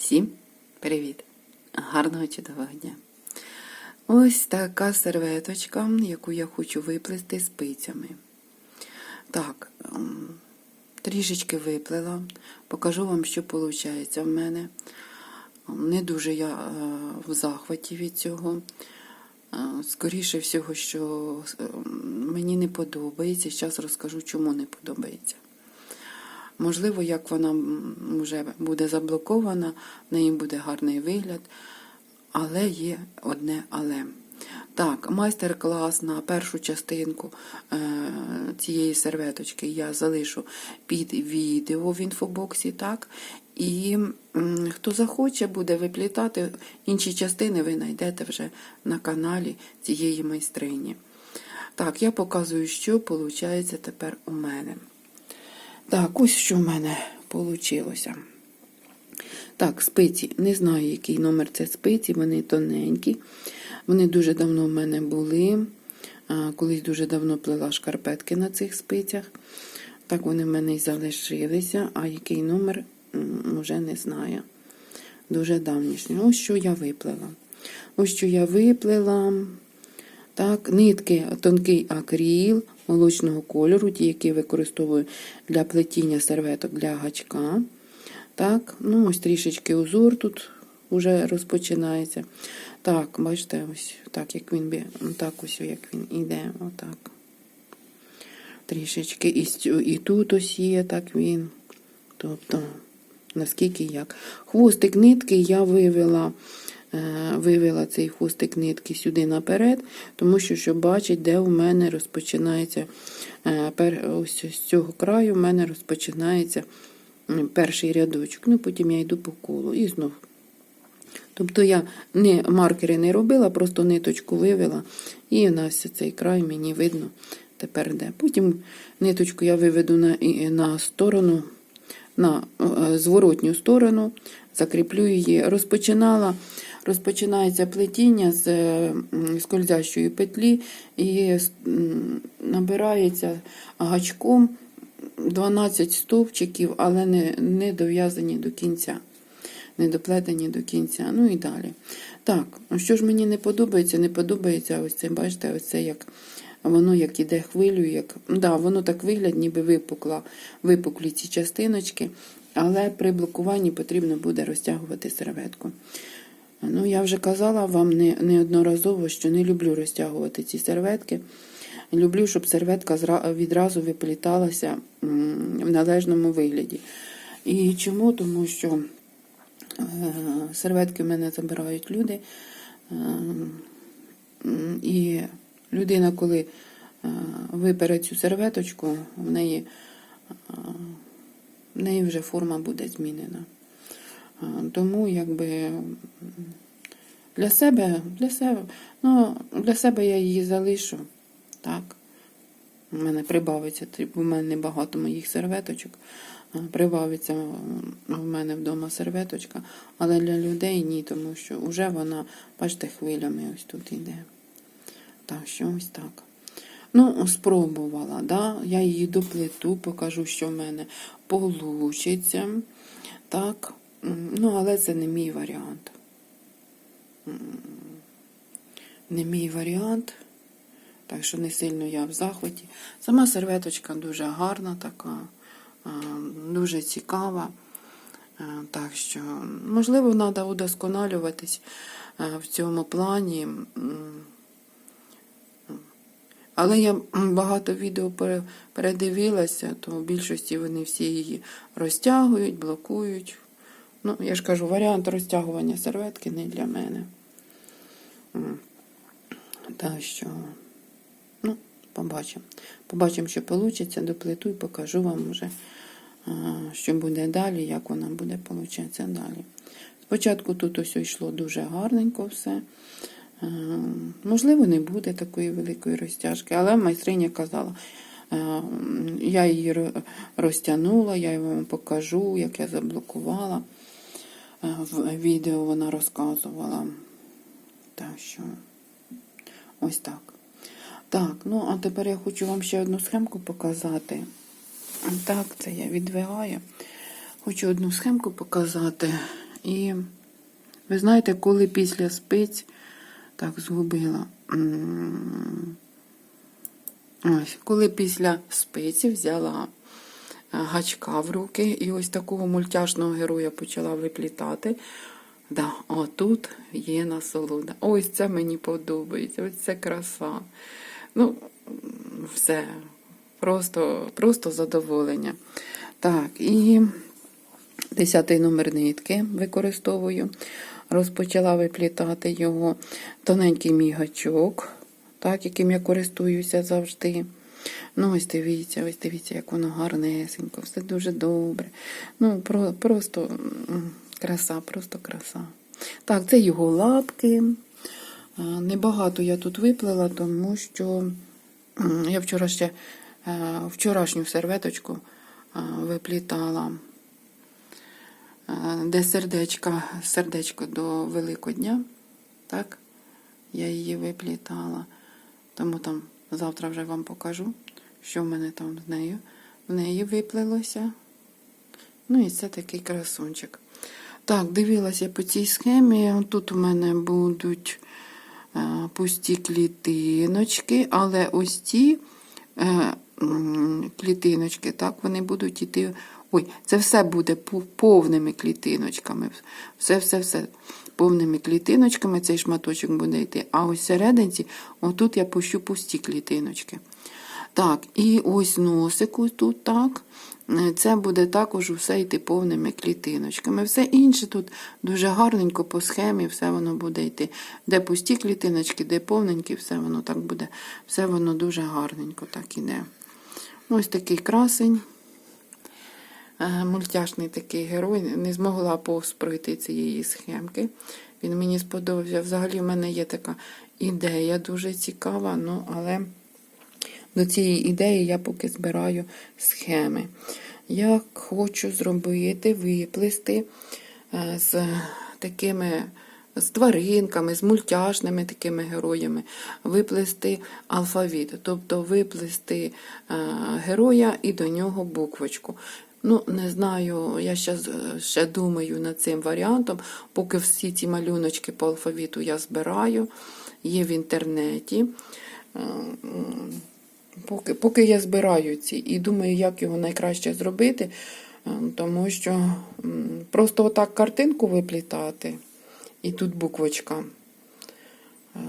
Всім привіт! Гарного чудового дня! Ось така серветочка, яку я хочу виплести спицями. Так, трішечки виплела, покажу вам, що виходить в мене. Не дуже я е, в захваті від цього. Е, Скоріше всього, що мені не подобається. Зараз розкажу, чому не подобається. Можливо, як вона вже буде заблокована, в неї буде гарний вигляд. Але є одне але. Так, майстер-клас на першу частинку е, цієї серветочки я залишу під відео в інфобоксі. так? І хто захоче, буде виплітати інші частини, ви знайдете вже на каналі цієї майстрині. Так, я показую, що виходить тепер у мене. Так, ось що в мене вийшло. Так, спиці. Не знаю, який номер це спиці, вони тоненькі. Вони дуже давно в мене були. Колись дуже давно плела шкарпетки на цих спицях. Так вони в мене і залишилися, а який номер вже не знаю. Дуже давнішній. Ось що я виплела. Ось що я виплела. Так, нитки тонкий акріл молочного кольору, ті, які використовую для плетіння серветок для гачка. Так, ну ось трішечки узор тут вже розпочинається. Так, бачите, ось так, як він бі- так ось як він іде, отак. Трішечки і, і тут ось є, так він. Тобто, наскільки як. Хвостик нитки я вивела, вивела цей хвостик нитки сюди наперед, тому що, щоб бачити, де у мене розпочинається, е, ось з цього краю у мене розпочинається перший рядочок. Ну, потім я йду по колу і знов. Тобто я не маркери не робила, просто ниточку вивела, і у нас цей край мені видно тепер де. Потім ниточку я виведу на, на сторону, на е, зворотню сторону, закріплю її. Розпочинала, розпочинається плетіння з е, скользящої петлі і набирається гачком 12 стовпчиків, але не, не дов'язані до кінця не доплетені до кінця. Ну і далі. Так, що ж мені не подобається? Не подобається ось це, бачите, ось це як воно як іде хвилю, як. Да, воно так вигляд, ніби випукла, випуклі ці частиночки, але при блокуванні потрібно буде розтягувати серветку. Ну, я вже казала вам не, неодноразово, що не люблю розтягувати ці серветки. Люблю, щоб серветка відразу випліталася в належному вигляді. І чому? Тому що Е, серветки в мене забирають люди. Е, І людина, коли е, випере цю серветочку, в неї, в неї вже форма буде змінена. Тому якби для себе, для себе, ну, для себе я її залишу. Так. У мене прибавиться, у мене багато моїх серветочок. Прибавиться в мене вдома серветочка, але для людей ні, тому що вже вона, бачите, хвилями ось тут іде. Так, що ось так. Ну, спробувала, да? я її доплету, покажу, що в мене получиться. Так, ну, але це не мій варіант. Не мій варіант. Так що не сильно я в захваті. Сама серветочка дуже гарна, така, дуже цікава. Так що, можливо, треба удосконалюватись в цьому плані. Але я багато відео передивилася, то в більшості вони всі її розтягують, блокують. Ну, я ж кажу, варіант розтягування серветки не для мене. Так що. Ну, побачимо. Побачимо, що вийде, доплету і покажу вам вже, що буде далі, як вона буде получатися далі. Спочатку тут ось йшло дуже гарненько все. Можливо, не буде такої великої розтяжки, але майстриня казала, я її розтягнула, я вам покажу, як я заблокувала. А, В відео вона розказувала. Так що, ось так. Так, ну а тепер я хочу вам ще одну схемку показати. Так, це я відвигаю. Хочу одну схемку показати, І ви знаєте, коли після спиць так згубила. Ось, коли після спиці взяла е, гачка в руки і ось такого мультяшного героя почала виплітати. Да, отут є насолода. Ось це мені подобається, ось це краса. Ну, все, просто, просто задоволення. Так, і десятий номер нитки використовую. Розпочала виплітати його тоненький мій гачок, так, яким я користуюся завжди. Ну, ось дивіться, ось дивіться, як воно гарнесенько, все дуже добре. Ну, про, просто краса, просто краса. Так, це його лапки. Небагато я тут виплела, тому що я вчора ще е, вчорашню серветочку виплітала, де сердечко, сердечко до Великодня. Так, я її виплітала. Тому там завтра вже вам покажу, що в мене там з нею. В неї виплилося. Ну і це такий красунчик. Так, дивилася по цій схемі. Тут у мене будуть е, пусті клітиночки, але ось ці е, клітиночки, так, вони будуть йти. Ой, це все буде повними клітиночками. Все, все, все. Повними клітиночками цей шматочок буде йти. А ось серединці, отут я пущу пусті клітиночки. Так, і ось носику тут так. Е, Це буде також усе йти повними клітиночками. Все інше тут дуже гарненько по схемі, все воно буде йти. Де пусті клітиночки, де повненькі, все воно так буде. Все воно дуже гарненько так іде. Ось такий красень. Е, Мультяшний такий герой. Не змогла повз пройти цієї схемки. Він мені сподобався. Взагалі в мене є така ідея дуже цікава, ну, але до цієї ідеї я поки збираю схеми. Я хочу зробити, виплести е, з такими з тваринками, з мультяшними такими героями, виплести алфавіт, тобто виплести е, героя і до нього буквочку. Ну, не знаю, я ще, ще думаю над цим варіантом, поки всі ці малюночки по алфавіту я збираю, є в інтернеті. Поки, поки я збираю ці і думаю, як його найкраще зробити, е, тому що просто отак картинку виплітати, і тут буквочка. Е,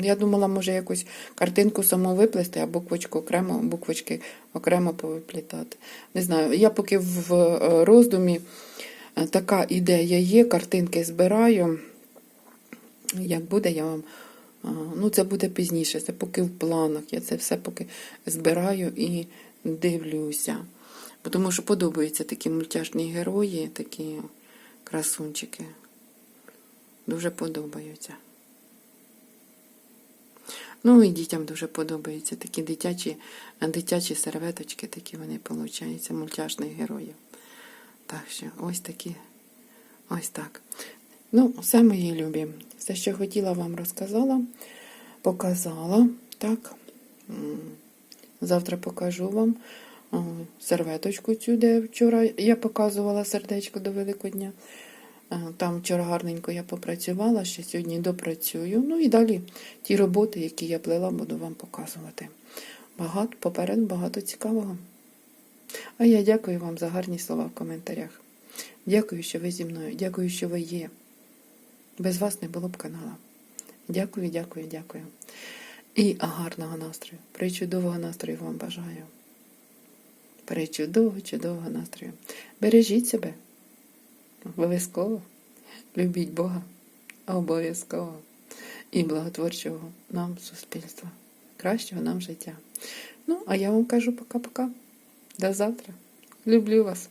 Я думала, може якусь картинку саму виплести, а буквочку окремо, буквочки окремо повиплітати. Не знаю, я поки в е, роздумі е, така ідея є, картинки збираю. Як буде, я вам. Ну, це буде пізніше, це поки в планах. Я це все поки збираю і дивлюся. Тому що подобаються такі мультяшні герої, такі красунчики. Дуже подобаються. Ну і дітям дуже подобаються такі дитячі, дитячі серветочки, такі вони получаються, мультяшних героїв. Так що ось такі, ось так. Ну, все мої любі. Все, що хотіла вам розказала, показала. Так. Завтра покажу вам серветочку цю, де вчора я показувала сердечко до Великодня. Е, Там вчора гарненько я попрацювала, ще сьогодні допрацюю. Ну і далі ті роботи, які я плела, буду вам показувати. Багато, поперед багато цікавого. А я дякую вам за гарні слова в коментарях. Дякую, що ви зі мною. Дякую, що ви є. Без вас не було б канала. Дякую, дякую, дякую. І гарного настрою. Причудового настрою вам бажаю. Причудового, чудового настрою. Бережіть себе. Обов'язково. Любіть Бога. Обов'язково. І благотворчого нам суспільства. Кращого нам життя. Ну, а я вам кажу пока-пока. До завтра. Люблю вас.